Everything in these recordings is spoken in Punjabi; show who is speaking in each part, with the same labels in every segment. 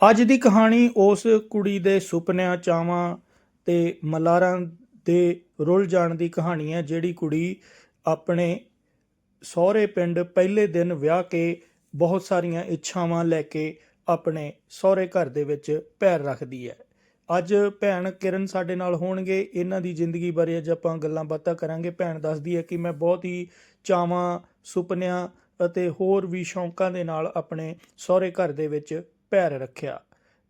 Speaker 1: ਅੱਜ ਦੀ ਕਹਾਣੀ ਉਸ ਕੁੜੀ ਦੇ ਸੁਪਨਿਆਂ, ਚਾਵਾਂ ਤੇ ਮਲਾਰਾਂ ਦੇ ਰੁੱਲ ਜਾਣ ਦੀ ਕਹਾਣੀ ਹੈ, ਜਿਹੜੀ ਕੁੜੀ ਆਪਣੇ ਸਹੁਰੇ ਪਿੰਡ ਪਹਿਲੇ ਦਿਨ ਵਿਆਹ ਕੇ ਬਹੁਤ ਸਾਰੀਆਂ ਇੱਛਾਵਾਂ ਲੈ ਕੇ ਆਪਣੇ ਸਹੁਰੇ ਘਰ ਦੇ ਵਿੱਚ ਪੈਰ ਰੱਖਦੀ ਹੈ। ਅੱਜ ਭੈਣ ਕਿਰਨ ਸਾਡੇ ਨਾਲ ਹੋਣਗੇ, ਇਹਨਾਂ ਦੀ ਜ਼ਿੰਦਗੀ ਬਾਰੇ ਅੱਜ ਆਪਾਂ ਗੱਲਾਂ ਬਾਤਾਂ ਕਰਾਂਗੇ। ਭੈਣ ਦੱਸਦੀ ਹੈ ਕਿ ਮੈਂ ਬਹੁਤ ਹੀ ਚਾਵਾਂ, ਸੁਪਨਿਆਂ ਅਤੇ ਹੋਰ ਵੀ ਸ਼ੌਂਕਾਂ ਦੇ ਨਾਲ ਆਪਣੇ ਸਹੁਰੇ ਘਰ ਦੇ ਵਿੱਚ ਪੈਰ ਰੱਖਿਆ।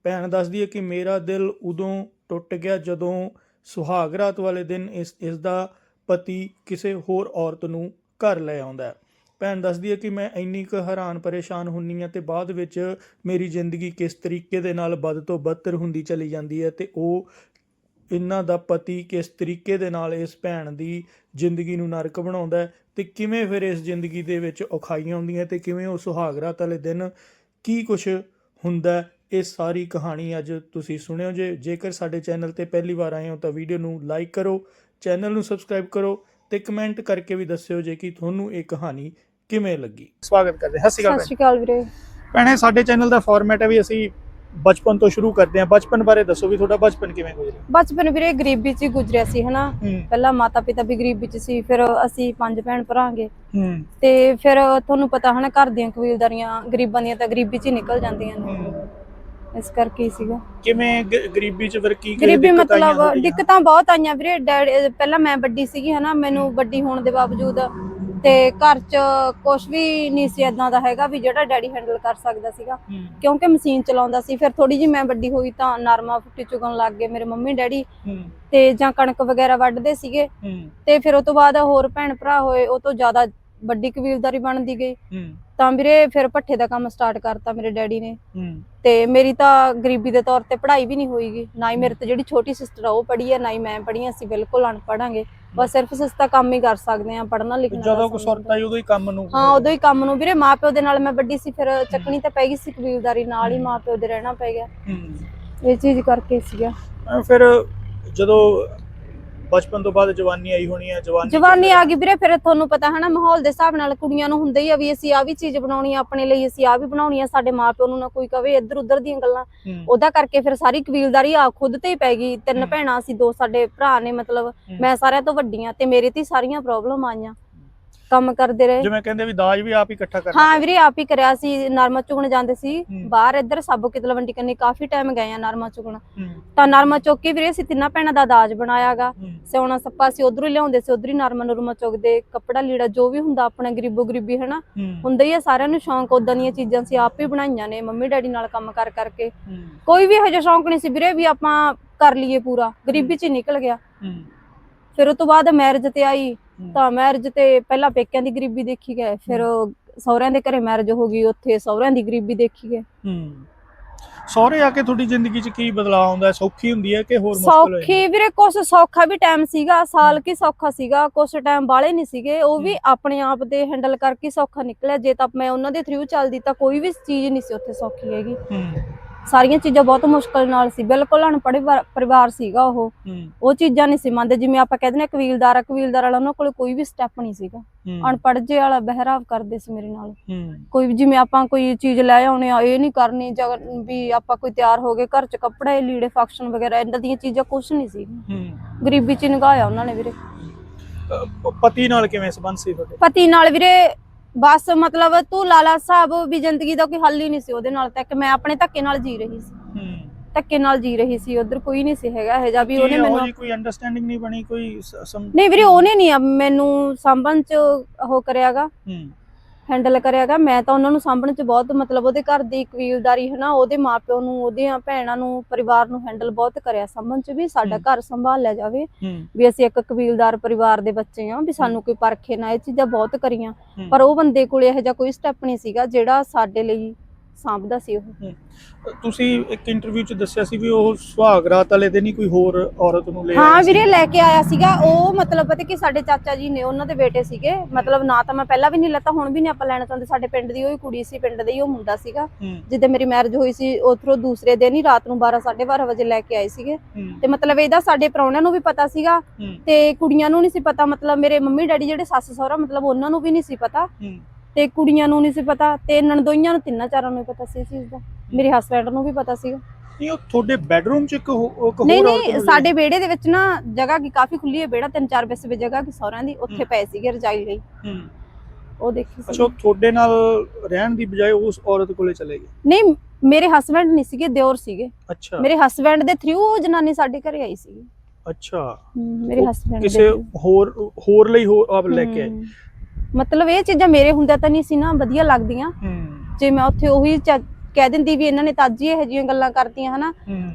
Speaker 1: ਭੈਣ ਦੱਸਦੀ ਹੈ ਕਿ ਮੇਰਾ ਦਿਲ ਉਦੋਂ ਟੁੱਟ ਗਿਆ ਜਦੋਂ ਸੁਹਾਗ ਰਾਤ ਵਾਲੇ ਦਿਨ ਇਸ ਇਸ ਦਾ ਪਤੀ ਕਿਸੇ ਹੋਰ ਔਰਤ ਨੂੰ ਘਰ ਲੈ ਆਉਂਦਾ ਹੈ। ਭੈਣ ਦੱਸਦੀ ਹੈ ਕਿ ਮੈਂ ਇੰਨੀ ਕੁ ਹੈਰਾਨ ਪਰੇਸ਼ਾਨ ਹੁੰਨੀ ਆ ਤੇ ਬਾਅਦ ਵਿੱਚ ਮੇਰੀ ਜ਼ਿੰਦਗੀ ਕਿਸ ਤਰੀਕੇ ਦੇ ਨਾਲ ਵੱਧ ਤੋਂ ਬੱਤਰ ਹੁੰਦੀ ਚਲੀ ਜਾਂਦੀ ਹੈ ਤੇ ਉਹ ਇਹਨਾਂ ਦਾ ਪਤੀ ਕਿਸ ਤਰੀਕੇ ਦੇ ਨਾਲ ਇਸ ਭੈਣ ਦੀ ਜ਼ਿੰਦਗੀ ਨੂੰ ਨਰਕ ਬਣਾਉਂਦਾ ਹੈ ਤੇ ਕਿਵੇਂ ਫਿਰ ਇਸ ਜ਼ਿੰਦਗੀ ਦੇ ਵਿੱਚ ਔਖਾਈਆਂ ਆਉਂਦੀਆਂ ਤੇ ਕਿਵੇਂ ਉਹ ਸੁਹਾਗ ਰਾਤ ਵਾਲੇ ਦਿਨ ਕੀ ਕੁਝ ਹੁੰਦਾ ਇਹ ਸਾਰੀ ਕਹਾਣੀ ਅੱਜ ਤੁਸੀਂ ਸੁਣਿਓ ਜੇ। ਜੇਕਰ ਸਾਡੇ ਚੈਨਲ ਤੇ ਪਹਿਲੀ ਵਾਰ ਆਏ ਹੋ ਤਾਂ ਵੀਡੀਓ ਨੂੰ ਲਾਈਕ ਕਰੋ ਚੈਨਲ ਨੂੰ ਸਬਸਕ੍ਰਾਈਬ ਕਰੋ ਤੇ ਕਮੈਂਟ ਕਰਕੇ ਵੀ ਦੱਸਿਓ ਜੇ ਕਿ ਤੁਹਾਨੂੰ ਇਹ ਕਹਾਣੀ ਕਿਵੇਂ ਲੱਗੀ। ਸਵਾਗਤ ਕਰਦੇ ਹਾਂ। ਸਤਿ ਸ਼੍ਰੀ
Speaker 2: ਸਤਿ ਸ਼੍ਰੀ ਅਕਾਲ ਵੀਰੇ।
Speaker 1: ਭੈਣੇ ਸਾਡੇ ਚੈਨਲ ਦਾ ਫਾਰਮੈਟ ਹੈ ਵੀ ਅਸੀਂ ਬਚਪਨ ਤੋਂ ਸ਼ੁਰੂ ਕਰਦੇ ਹਾਂ। ਬਚਪਨ ਬਾਰੇ ਦੱਸੋ ਵੀ ਤੁਹਾਡਾ ਬਚਪਨ ਕਿਵੇਂ ਗੁਜ਼ਰਿਆ?
Speaker 2: ਬਚਪਨ ਵੀਰੇ ਗਰੀਬੀ ਚ ਹੀ ਗੁਜ਼ਰਿਆ ਸੀ ਹਨਾ?
Speaker 1: ਹੂੰ।
Speaker 2: ਪਹਿਲਾਂ ਮਾਤਾ ਪਿਤਾ ਵੀ ਗਰੀਬੀ ਚ ਸੀ ਫਿਰ ਅਸੀਂ ਪੰਜ ਭੈਣ ਭਰਾਂਗੇ।
Speaker 1: ਹੂੰ।
Speaker 2: ਤੇ ਫਿਰ ਤੁਹਾਨੂੰ ਪਤਾ ਹਨਾ ਘਰ ਦੀਆਂ ਕਬੀਲਦਾਰੀਆਂ ਗਰੀਬਾਂ ਦੀਆਂ ਤਾਂ ਗਰੀਬੀ ਚ ਹੀ ਨਿਕਲ ਜਾਂਦੀਆਂ ਨੇ।
Speaker 1: ਹੂੰ।
Speaker 2: ਇਸ ਕਰਕੇ ਹੀ ਸੀਗਾ।
Speaker 1: ਕਿਵੇਂ ਗ- ਗਰੀਬੀ ਚ ਫਿਰ ਕੀ ਕੀ
Speaker 2: ਗਰੀਬੀ
Speaker 1: ਦਿੱਕਤ ਆਈਆਂ
Speaker 2: ਮਤਲਬ
Speaker 1: ਤੁਹਾਡੀਆਂ?
Speaker 2: ਦਿੱਕਤਾਂ ਬਹੁਤ ਆਈਆਂ ਵੀਰੇ। ਡੈਡੀ ਪਹਿਲਾਂ ਮੈਂ ਵੱਡੀ ਸੀਗੀ ਹਨਾ ਮੈਨੂੰ ਵੱਡੀ ਹੋਣ ਦੇ ਬਾਵਜੂਦ ਤੇ ਘਰ ਚ ਕੁਝ ਵੀ ਨਹੀਂ ਸੀ ਇਦਾਂ ਦਾ ਹੈਗਾ ਵੀ ਜਿਹੜਾ ਡੈਡੀ ਹੈਂਡਲ ਕਰ ਸਕਦਾ ਸੀਗਾ। ਕਿਉਂਕਿ ਮਸ਼ੀਨ ਚਲਾਉਂਦਾ ਸੀ ਫਿਰ ਥੋੜੀ ਜਿਹੀ ਮੈਂ ਵੱਡੀ ਹੋਈ ਤਾਂ ਨਰਮਾ ਫੁੱਟੀ ਚੁਗਣ ਲੱਗ ਗਏ ਮੇਰੇ ਮੰਮੀ ਡੈਡੀ ਤੇ ਜਾਂ ਕਣਕ ਵਗੈਰਾ ਵੱਢਦੇ ਸੀਗੇ। ਤੇ ਫਿਰ ਉਹ ਤੋਂ ਬਾਅਦ ਹੋਰ ਭੈਣ ਭਰਾ ਹੋਏ ਉਹ ਤੋਂ ਜ਼ਿਆਦਾ ਵੱਡੀ ਕਬੀਲਦਾਰੀ ਬਣਦੀ ਗਈ। ਤਾਂ ਵੀਰੇ ਫਿਰ ਪੱਠੇ ਦਾ ਕੰਮ ਸਟਾਰਟ ਕਰਤਾ ਮੇਰੇ ਡੈਡੀ ਨੇ। ਤੇ ਮੇਰੀ ਤਾਂ ਗਰੀਬੀ ਦੇ ਤੌਰ ਤੇ ਪੜ੍ਹਾਈ ਵੀ ਨਹੀਂ ਹੋਈਗੀ। ਨਾ ਹੀ ਮੇਰੇ ਤੇ ਜਿਹੜੀ ਛੋਟੀ ਸਿਸਟਰ ਆ ਉਹ ਪੜ੍ਹੀ ਹੈ ਨਾ ਹੀ ਮੈਂ ਪੜ੍ਹੀ ਹਾਂ, ਅਸੀਂ ਬਿਲਕੁਲ ਅਨਪੜਾਂਗੇ ਬਸ ਸਿਰਫ ਸਸਤਾ ਕੰਮ ਹੀ ਕਰ ਸਕਦੇ ਆ ਪੜ੍ਹਨਾ ਲਿਖਣਾ
Speaker 1: ਜਦੋਂ ਕੋ ਸੁਰਤ ਆਈ ਉਦੋਂ ਹੀ ਕੰਮ ਨੂੰ।
Speaker 2: ਹਾਂ ਉਦੋਂ ਹੀ ਕੰਮ ਨੂੰ। ਵੀਰੇ ਮਾਪਿਓ ਦੇ ਨਾਲ ਮੈਂ ਵੱਡੀ ਸੀ ਫਿਰ ਚੱਕਣੀ ਤਾਂ ਪੈ ਗਈ ਸੀ ਕਬੀਲਦਾਰੀ ਨਾਲ ਹੀ ਮਾਪਿਓ ਦੇ ਰਹਿਣਾ ਪੈ ਗਿਆ। ਇਹ ਚੀਜ਼ ਕਰਕੇ ਸੀਗਾ।
Speaker 1: ਫਿਰ ਜਦੋਂ ਬਚਪਨ ਤੋਂ ਬਾਅਦ ਜਵਾਨੀ ਆਈ ਹੋਣੀ ਹੈ ਜਵਾਨੀ
Speaker 2: ਜਵਾਨੀ ਆ ਗਈ ਵੀਰੇ ਫਿਰ ਤੁਹਾਨੂੰ ਪਤਾ ਹੈ ਨਾ ਮਾਹੌਲ ਦੇ ਹਿਸਾਬ ਨਾਲ ਕੁੜੀਆਂ ਨੂੰ ਹੁੰਦਾ ਹੀ ਆ ਵੀ ਅਸੀਂ ਆ ਵੀ ਚੀਜ਼ ਬਣਾਉਣੀ ਆ ਆਪਣੇ ਲਈ ਅਸੀਂ ਆ ਵੀ ਬਣਾਉਣੀ ਆ ਸਾਡੇ ਮਾਪਿਓ ਨੂੰ ਨਾ ਕੋਈ ਕਵੇ ਇੱਧਰ ਉੱਧਰ ਦੀਆਂ ਗੱਲਾਂ
Speaker 1: ਹੂੰ,
Speaker 2: ਉਹਦਾ ਕਰਕੇ ਫਿਰ ਸਾਰੀ ਕਬੀਲਦਾਰੀ ਆ ਖੁਦ ਤੇ ਹੀ ਪੈ ਗਈ ਤਿੰਨ
Speaker 1: ਹੂੰ।
Speaker 2: ਭੈਣਾਂ ਸੀ ਦੋ ਸਾਡੇ ਭਰਾ ਨੇ ਮਤਲਬ। ਮੈਂ ਸਾਰਿਆਂ ਤੋਂ ਵੱਡੀ ਆ ਤੇ ਮੇਰੇ ਤੇ ਹੀ ਸਾਰੀਆਂ ਪ੍ਰੋਬਲਮ ਆਈਆਂ ਕੰਮ ਕਰਦੇ ਰਹੇ।
Speaker 1: ਜਿਵੇਂ ਕਹਿੰਦੇ ਵੀ ਦਾਜ ਵੀ ਆਪ ਹੀ ਇਕੱਠਾ ਕਰਨਾ
Speaker 2: ਹਾਂ ਵੀਰੇ ਆਪ ਹੀ ਕਰਿਆ ਸੀ ਨਰਮਾ ਚੁਗਣ ਜਾਂਦੇ ਸੀ। ਬਾਹਰ ਇੱਧਰ ਸਾਬੋ ਕੀ ਤਲਵੰਡੀ ਕੰਨੀ ਕਾਫੀ ਟਾਈਮ ਗਏ ਆ ਨਰਮਾ ਚੁਗਣ। ਤਾਂ ਨਰਮਾ ਚੁੱਕ ਕੇ ਵੀਰੇ ਅਸੀਂ ਤਿੰਨਾਂ ਭੈਣਾਂ ਦਾ ਦਾਜ ਬਣਾਇਆਗਾ। ਸਿਉਣਾ ਸੱਪਾ ਸੀ ਉਧਰੋਂ ਹੀ ਲਿਆਉਂਦੇ ਸੀ ਉਧਰ ਹੀ ਨਰਮਾ ਨੁਰਮਾ ਚੁਗਦੇ। ਕੱਪੜਾ ਲੀੜਾ ਜੋ ਵੀ ਹੁੰਦਾ ਆਪਣਾ ਗਰੀਬੋ ਗਰੀਬੀ ਹਨਾ? ਹੁੰਦਾ ਹੀ ਆ ਸਾਰਿਆਂ ਨੂੰ ਸ਼ੌਂਕ ਉਦਾਂ ਦੀਆਂ ਚੀਜ਼ਾਂ ਸੀ ਆਪ ਹੀ ਬਣਾਈਆਂ ਨੇ ਮੰਮੀ ਡੈਡੀ ਨਾਲ ਕੰਮ ਕਰ ਕਰਕੇ। ਕੋਈ ਵੀ ਇਹੋ ਜਿਹਾ ਸ਼ੌਂਕ ਨਹੀਂ ਸੀ ਵੀਰੇ ਵੀ ਆਪਾਂ ਕਰ ਲਈਏ ਪੂਰਾ। ਗਰੀਬੀ 'ਚ ਨਿਕਲ ਗਿਆ। ਫਿਰ ਉਸ ਤੋਂ ਬਾਅਦ ਮੈਰਿਜ ਤੇ ਆਈ। ਤਾਂ ਮੈਰਿਜ ਤੇ ਪਹਿਲਾਂ ਪੇਕਿਆਂ ਦੀ ਗਰੀਬੀ ਦੇਖੀ ਗਏ ਫਿਰ ਸਹੁਰਿਆਂ ਦੇ ਘਰੇ ਮੈਰਿਜ ਹੋ ਗਈ ਉੱਥੇ ਸਹੁਰਿਆਂ ਦੀ ਗਰੀਬੀ ਦੇਖੀ ਗਏ।
Speaker 1: ਹੂੰ। ਸਹੁਰੇ ਆ ਕੇ ਤੁਹਾਡੀ ਜ਼ਿੰਦਗੀ 'ਚ ਕੀ ਬਦਲਾਅ ਆਉਂਦਾ? ਸੌਖੀ ਹੁੰਦੀ ਹੈ ਕਿ ਹੋਰ ਮੁਸ਼ਕਲ ਹੋ
Speaker 2: ਸੌਖੀ ਵੀਰੇ ਕੁਛ ਸੌਖਾ ਵੀ ਟਾਈਮ ਸੀਗਾ ਸਾਲ ਕੀ ਸੌਖਾ ਸੀਗਾ ਕੁਛ ਟਾਈਮ ਬਾਲੇ ਨਹੀਂ ਸੀਗੇ ਉਹ ਵੀ ਆਪਣੇ ਆਪ ਦੇ ਹੈਂਡਲ ਕਰਕੇ ਸੌਖਾ ਨਿਕਲਿਆ। ਜੇ ਤਾਂ ਮੈਂ ਉਹਨਾਂ ਦੇ ਥਰੂ ਚੱਲਦੀ ਤਾਂ ਕੋਈ ਵੀ ਚੀਜ਼ ਨਹੀਂ ਸੀ ਉੱਥੇ ਸੌਖੀ ਹੈਗੀ।
Speaker 1: ਹੂੰ।
Speaker 2: ਸਾਰੀਆਂ ਚੀਜ਼ਾਂ ਬਹੁਤ ਮੁਸ਼ਕਲ ਨਾਲ ਸੀ। ਬਿਲਕੁਲ ਅਨਪੜ੍ਹ ਪਰਿਵਾ- ਪਰਿਵਾਰ ਸੀਗਾ ਉਹ।
Speaker 1: ਹੂੰ।
Speaker 2: ਉਹ ਚੀਜ਼ਾਂ ਨਹੀਂ ਸੀ ਮੰਨਦੇ। ਜਿਵੇਂ ਆਪਾਂ ਕਹਿੰਦੇ ਨੇ ਕਬੀਲਦਾਰ ਆ ਕਬੀਲਦਾਰ ਵਾਲਾ ਉਹਨਾਂ ਕੋਲ ਕੋਈ ਵੀ ਸਟੈਪ ਨਹੀਂ ਸੀਗਾ।
Speaker 1: ਹੂੰ,
Speaker 2: ਅਨਪੜ੍ਹ ਜੇ ਵਾਲਾ ਬਹਿਰਾਵ ਕਰਦੇ ਸੀ ਮੇਰੇ ਨਾਲ।
Speaker 1: ਹੂੰ।
Speaker 2: ਕੋਈ ਵੀ ਜਿਵੇਂ ਆਪਾਂ ਕੋਈ ਚੀਜ਼ ਲੈ ਆਉਣੇ ਆ ਇਹ ਨਹੀਂ ਕਰਨੀ ਜਾਂ ਵੀ ਆਪਾਂ ਕੋਈ ਤਿਆਰ ਹੋ ਗਏ ਘਰ ਚ ਕੱਪੜੇ ਲੀੜੇ ਫੰਕਸ਼ਨ ਵਗੈਰਾ ਇੰਦਾਂ ਦੀਆਂ ਚੀਜ਼ਾਂ ਕੁਝ ਨਹੀਂ ਸੀ।
Speaker 1: ਹੂੰ।
Speaker 2: ਗਰੀਬੀ ਚ ਨਿਗਾਇਆ ਉਹਨਾਂ ਨੇ ਵੀਰੇ।
Speaker 1: ਅਹ ਪ- ਪਤੀ ਨਾਲ ਕਿਵੇਂ ਸੰਬੰਧ ਸੀ ਤੁਹਾਡੇ?
Speaker 2: ਪਤੀ ਨਾਲ ਵੀਰੇ ਬਸ ਮਤਲਬ ਤੂੰ ਲਾਲਾ ਸਾਹਿਬ ਵੀ ਜ਼ਿੰਦਗੀ ਦਾ ਕੋਈ ਹੱਲ ਹੀ ਨਹੀਂ ਸੀ ਉਹਦੇ ਨਾਲ ਤੱਕ ਮੈਂ ਆਪਣੇ ਧੱਕੇ ਨਾਲ ਜੀ ਰਹੀ ਸੀ।
Speaker 1: ਹੂੰ।
Speaker 2: ਧੱਕੇ ਨਾਲ ਜੀ ਰਹੀ ਸੀ ਉਧਰ ਕੋਈ ਨਹੀਂ ਸੀ ਹੈਗਾ ਇਹ ਜਾਂ ਵੀ ਉਹਨੇ ਮੈਨੂੰ
Speaker 1: ਕੋਈ ਅੰਡਰਸਟੈਂਡਿੰਗ ਨਹੀਂ ਬਣੀ ਕੋਈ ਸਮ-
Speaker 2: ਨਹੀਂ ਵੀਰੇ ਉਹਨੇ ਨਹੀਂ ਮੈਨੂੰ ਸਾਂਭਣ ਚ ਉਹ ਕਰਿਆਗਾ।
Speaker 1: ਹੂੰ।
Speaker 2: ਹੈਂਡਲ ਕਰਿਆਗਾ। ਮੈਂ ਤਾਂ ਉਹਨਾਂ ਨੂੰ ਸਾਂਭਣ ਚ ਬਹੁਤ ਮਤਲਬ ਉਹਦੇ ਘਰ ਦੀ ਕਬੀਲਦਾਰੀ ਹੈ ਨਾ ਉਹਦੇ ਮਾਪਿਓ ਨੂੰ ਉਹਦੀਆਂ ਭੈਣਾਂ ਨੂੰ ਪਰਿਵਾਰ ਨੂੰ ਹੈਂਡਲ ਬਹੁਤ ਕਰਿਆ ਸਾਂਭਣ ਚ ਵੀ ਸਾਡਾ। ਘਰ ਸੰਭਾਲ ਲਿਆ ਜਾਵੇ। ਵੀ ਅਸੀਂ ਇੱਕ ਕਬੀਲਦਾਰ ਪਰਿਵਾਰ ਦੇ ਬੱਚੇ ਆ ਵੀ ਸਾਨੂੰ ਕੋਈ ਪਰਖੇ ਨਾ ਇਹ ਚੀਜ਼ਾਂ ਬਹੁਤ ਕਰੀਆਂ। ਪਰ ਉਹ ਬੰਦੇ ਕੋਲੇ ਇਹੋ ਜਿਹਾ ਕੋਈ ਸਟੈਪ ਨਹੀਂ ਸੀਗਾ ਜਿਹੜਾ ਸਾਡੇ ਲਈ ਸਾਂਭਦਾ ਸੀ ਉਹ।
Speaker 1: ਤੁਸੀਂ ਇੱਕ ਇੰਟਰਵਿਊ 'ਚ ਦੱਸਿਆ ਸੀ ਵੀ ਉਹ ਸੁਹਾਗ ਰਾਤ ਵਾਲੇ ਦਿਨ ਹੀ ਕੋਈ ਹੋਰ ਔਰਤ ਨੂੰ ਲੈ
Speaker 2: ਹਾਂ। ਵੀਰੇ ਲੈ ਕੇ ਆਇਆ ਸੀਗਾ। ਉਹ ਮਤਲਬ ਪਤਾ ਕਿ ਸਾਡੇ ਚਾਚਾ ਜੀ ਨੇ ਉਹਨਾਂ ਦੇ ਬੇਟੇ ਸੀਗੇ। ਮਤਲਬ ਨਾ ਤਾਂ ਮੈਂ ਪਹਿਲਾਂ ਵੀ ਨਹੀਂ ਲੈਤਾ ਹੁਣ ਵੀ ਨਹੀਂ ਆਪਾਂ ਲੈਣਾ ਚਾਹੁੰਦੇ। ਸਾਡੇ ਪਿੰਡ ਦੀ ਉਹ ਹੀ ਕੁੜੀ ਸੀ ਪਿੰਡ ਦੇ ਹੀ ਉਹ ਮੁੰਡਾ ਸੀਗਾ। ਜਿੱਦੇ ਮੇਰੀ ਮੈਰਿਜ ਹੋਈ ਸੀ ਉਥੋਂ ਦੂਸਰੇ ਦਿਨ ਹੀ ਰਾਤ ਨੂੰ 12 12:30 ਵਜੇ ਲੈ ਕੇ ਆਏ ਸੀਗੇ। ਤੇ ਮਤਲਬ ਇਹਦਾ ਸਾਡੇ ਪ੍ਰਾਹੁਣਿਆਂ ਨੂੰ ਵੀ ਪਤਾ ਸੀਗਾ ਤੇ ਕੁੜੀਆਂ ਨੂੰ ਨਹੀਂ ਸੀ ਪਤਾ। ਮਤਲਬ ਮੇਰੇ ਮੰਮੀ ਡੈਡੀ ਜਿਹੜੇ ਸੱਸ ਸਹੁਰਾ ਮਤਲਬ ਉਹਨਾਂ ਨੂੰ ਵੀ ਨਹੀਂ ਸੀ ਪਤਾ। ਤੇ ਕੁੜੀਆਂ ਨੂੰ ਨਹੀਂ ਸੀ ਪਤਾ ਤੇ ਨਣਦੋਈਆਂ ਨੂੰ ਤਿੰਨਾਂ ਚਾਰਾਂ ਨੂੰ ਪਤਾ ਸੀ ਇਸ ਚੀਜ਼ ਦਾ। ਮੇਰੇ ਹਸਬੰਡ ਨੂੰ ਵੀ ਪਤਾ ਸੀਗਾ
Speaker 1: ਨਹੀਂ ਉਹ ਤੁਹਾਡੇ ਬੈਡਰੂਮ 'ਚ ਇੱਕ
Speaker 2: ਨਹੀਂ
Speaker 1: ਹੋਰ
Speaker 2: ਨਹੀਂ
Speaker 1: ਨੂੰ
Speaker 2: ਸਾਡੇ ਵਿਹੜੇ ਦੇ ਵਿੱਚ ਨਾ ਜਗ੍ਹਾ ਕੀ ਕਾਫੀ ਖੁੱਲੀ ਹੈ ਵਿਹੜਾ ਤਿੰਨ ਚਾਰ ਬਿਸਵੇ ਜਗ੍ਹਾ ਕੀ ਸਹੁਰਿਆਂ ਦੀ ਉੱਥੇ। ਪਏ ਸੀਗੇ ਰਜਾਈ ਲਈ।
Speaker 1: ਹੂੰ।
Speaker 2: ਉਹ ਦੇਖੀ ਸੀ।
Speaker 1: ਅੱਛਾ ਤੁਹਾਡੇ ਨਾਲ ਰਹਿਣ ਦੀ ਬਜਾਏ ਉਸ ਔਰਤ ਕੋਲੇ ਚਲੇ ਗਏ?
Speaker 2: ਨਹੀਂ ਮੇਰੇ ਹਸਬੰਡ ਨਹੀਂ ਸੀਗੇ ਦਿਓਰ ਸੀਗੇ।
Speaker 1: ਅੱਛਾ।
Speaker 2: ਮੇਰੇ ਹਸਬੰਡ ਦੇ ਥਰੂ ਉਹ ਜਨਾਨੀ ਸਾਡੇ ਘਰੇ ਆਈ ਸੀ
Speaker 1: ਅੱਛਾ।
Speaker 2: ਮੇਰੇ ਹਸਬੰਡ
Speaker 1: ਕਿਸੇ ਹੋਰ ਹੋਰ ਲਈ ਹੋ ਆਪ ਲੈ ਕੇ ਆਏ।
Speaker 2: ਮਤਲਬ ਇਹ ਚੀਜ਼ਾਂ ਮੇਰੇ ਹੁੰਦਿਆਂ ਤਾਂ ਨਹੀਂ ਸੀ ਨਾ ਵਧੀਆ ਲੱਗਦੀਆਂ। ਜੇ ਮੈਂ ਉੱਥੇ ਉਹੀ ਕਹਿ ਦਿੰਦੀ ਵੀ ਇਹਨਾਂ ਨੇ ਤਾਂ ਹੀ ਇਹੋ ਜਿਹੀਆਂ ਗੱਲਾਂ ਕਰਤੀਆਂ ਹਨਾ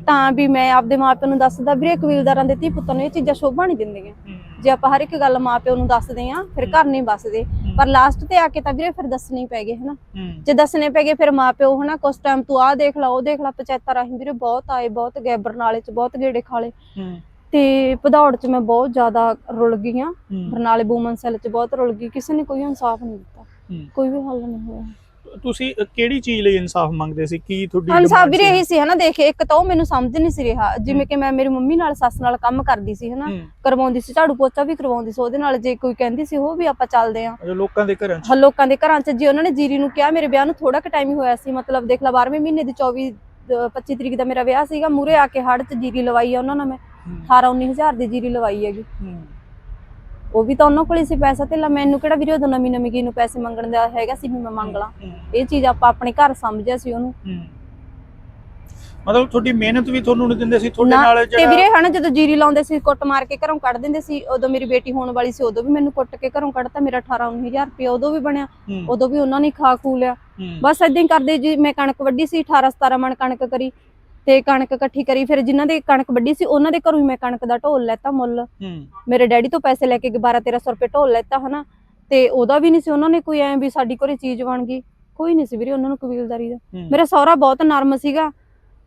Speaker 2: ਤਾਂ ਵੀ ਮੈਂ ਆਪਦੇ ਮਾਪਿਆਂ ਨੂੰ ਦੱਸਦਾ ਵੀਰੇ ਕਬੀਲਦਾਰਾਂ ਦੇ ਧੀ ਪੁੱਤਾਂ ਨੂੰ ਇਹ ਚੀਜ਼ਾਂ ਸ਼ੋਭਾ ਨਹੀਂ ਦਿੰਦੀਆਂ। ਜੇ ਆਪਾਂ ਹਰ ਇੱਕ ਗੱਲ ਮਾਪਿਆਂ ਨੂੰ ਦੱਸਦੇ ਆਂ ਫਿਰ ਘਰ ਨਹੀਂ ਬਸਦੇ ਪਰ ਲਾਸਟ ਤੇ ਆ ਕੇ ਤਾਂ ਵੀਰੇ ਫਿਰ ਦੱਸਣੇ ਪੈ ਗਏ ਹਨਾ। ਜੇ ਦੱਸਣੇ ਪੈ ਗਏ ਫਿਰ ਮਾਪਿਓ ਹਨਾ ਕੁਛ ਟਾਈਮ ਤੂੰ ਆਹ ਦੇਖ ਲਾ ਉਹ ਦੇਖ ਲਾ ਪੰਚਾਇਤਾਂ ਰਾਹੀਂ ਵੀਰੇ ਬਹੁਤ ਆਏ ਬਹੁਤ ਗਏ ਬਰਨਾਲੇ ਚ ਬਹੁਤ ਗੇੜੇ ਖਾਲੇ। ਤੇ ਭਦੌੜ ਚ ਮੈਂ ਬਹੁਤ ਜ਼ਿਆਦਾ ਰੁਲ ਗਈ ਆਂ। ਬਰਨਾਲੇ ਵੂਮਨ ਸੈੱਲ ਚ ਬਹੁਤ ਰੁਲ ਗਈ। ਕਿਸੇ ਨੇ ਕੋਈ ਇਨਸਾਫ ਨਹੀਂ ਦਿੱਤਾ। ਕੋਈ ਵੀ ਹੱਲ ਨਹੀਂ ਹੋਇਆ।
Speaker 1: ਤੁਸੀਂ ਕਿਹੜੀ ਚੀਜ਼ ਲਈ ਇਨਸਾਫ ਮੰਗਦੇ ਸੀ? ਕੀ ਤੁਹਾਡੀ
Speaker 2: ਇਨਸਾਫ
Speaker 1: demand
Speaker 2: ਵੀਰੇ
Speaker 1: ਸੀ?
Speaker 2: ਹਨਾ ਦੇਖ ਇੱਕ ਤਾਂ ਉਹ ਮੈਨੂੰ ਸਮਝ ਨਹੀਂ ਸੀ ਰਿਹਾ। ਜਿਵੇਂ ਕਿ ਮੈਂ ਮੇਰੀ ਮੰਮੀ ਨਾਲ ਸੱਸ ਨਾਲ ਕੰਮ ਕਰਦੀ ਸੀ ਹਨਾ। ਕਰਵਾਉਂਦੀ ਸੀ ਝਾੜੂ ਪੋਚਾ ਵੀ ਕਰਵਾਉਂਦੀ ਸੀ ਉਹਦੇ ਨਾਲ ਜੇ ਕੋਈ ਕਹਿੰਦੀ ਸੀ ਉਹ ਵੀ ਆਪਾਂ ਚੱਲਦੇ ਆਂ।
Speaker 1: ਲੋਕਾਂ ਦੇ ਘਰਾਂ 'ਚ?
Speaker 2: ਹਾਂ ਲੋਕਾਂ ਦੇ ਘਰਾਂ 'ਚ। ਜੇ ਉਹਨਾਂ ਨੇ ਜੀਰੀ ਨੂੰ ਕਿਹਾ ਮੇਰੇ ਵਿਆਹ ਨੂੰ ਥੋੜਾ ਕੁ ਟਾਈਮ ਹੀ ਹੋਇਆ ਸੀ ਮਤਲਬ ਦੇਖ ਲਾ 12ਵੇਂ ਮਹੀਨੇ ਦੀ 24 ਅਹ 25 ਤਰੀਕ ਦਾ ਮੇਰਾ ਵਿਆਹ ਸੀਗਾ। ਮੂਰੇ ਆ ਕੇ ਹੜ 'ਚ ਜੀਰੀ ਲਵਾਈ ਆ ਉਹਨਾਂ ਨਾਲ ਮੈਂ। 18 19000 ਦੀ ਜੀਰੀ ਲਵਾਈ ਹੈਗੀ। ਉਹ ਵੀ ਤਾਂ ਉਹਨਾਂ ਕੋਲ ਸੀ ਪੈਸਾ ਤੇ ਮੈਨੂੰ ਕਿਹੜਾ ਵੀਰੇ ਉਦੋਂ ਨਵੀਂ ਨਵੀਂ ਕੀ ਨੂੰ ਪੈਸੇ ਮੰਗਣ ਦਾ ਹੈਗਾ ਸੀ ਵੀ ਮੈਂ ਮੰਗ ਲਾਂ। ਇਹ ਚੀਜ਼ ਆਪਾਂ ਆਪਣੇ ਘਰ ਸਮਝਿਆ ਸੀ ਉਹਨੂੰ।
Speaker 1: ਮਤਲਬ ਤੁਹਾਡੀ ਮਿਹਨਤ ਵੀ ਤੁਹਾਨੂੰ ਨਹੀਂ ਦਿੰਦੇ ਸੀ ਤੁਹਾਡੇ ਨਾਲ
Speaker 2: ਤੇ
Speaker 1: ਜਿਹੜਾ
Speaker 2: ਵੀਰੇ ਹਨਾ ਜਦੋਂ ਜੀਰੀ ਲਾਉਂਦੇ ਸੀ ਕੁੱਟ ਮਾਰ ਕੇ ਘਰੋਂ ਕੱਢ ਦਿੰਦੇ ਸੀ ਉਦੋਂ ਮੇਰੀ ਬੇਟੀ ਹੋਣ ਵਾਲੀ ਸੀ ਉਦੋਂ ਵੀ ਮੈਨੂੰ ਕੁੱਟ ਕੇ ਘਰੋਂ ਕੱਢਤਾ ਮੇਰਾ 18 19000 ਰੁਪਏ ਉਦੋਂ ਵੀ ਬਣਿਆ। ਉਦੋਂ ਵੀ ਉਹਨਾਂ ਨੇ ਖਾ ਖੂ ਲਿਆ। ਬਸ ਏਦਾਂ ਹੀ ਕਰਦੇ ਜੀ ਮੈਂ ਕਣਕ ਵੱਢੀ ਸੀ 18 17 ਮਣ ਕਣਕ ਕਰੀ। ਤੇ ਕਣਕ ਇਕੱਠੀ ਕਰੀ ਫਿਰ ਜਿਨ੍ਹਾਂ ਦੇ ਕਣਕ ਵੱਢੀ ਸੀ ਉਹਨਾਂ ਦੇ ਘਰੋਂ ਹੀ ਮੈਂ ਕਣਕ ਦਾ ਢੋਲ ਲੈਤਾ ਮੁੱਲ। ਮੇਰੇ ਡੈਡੀ ਤੋਂ ਪੈਸੇ ਲੈ ਕੇ 12 1300 ਰੁਪਏ ਢੋਲ ਲੈਤਾ ਹਨਾ? ਤੇ ਉਹਦਾ ਵੀ ਨਹੀਂ ਸੀ ਉਹਨਾਂ ਨੇ ਕੋਈ ਐ ਵੀ ਸਾਡੀ ਘਰੇ ਚੀਜ਼ ਬਣ ਗਈ। ਕੋਈ ਨਹੀਂ ਸੀ ਵੀਰੇ ਉਹਨਾਂ ਨੂੰ ਕਬੀਲਦਾਰੀ ਦਾ। ਮੇਰਾ ਸਹੁਰਾ ਬਹੁਤ ਨਰਮ ਸੀਗਾ।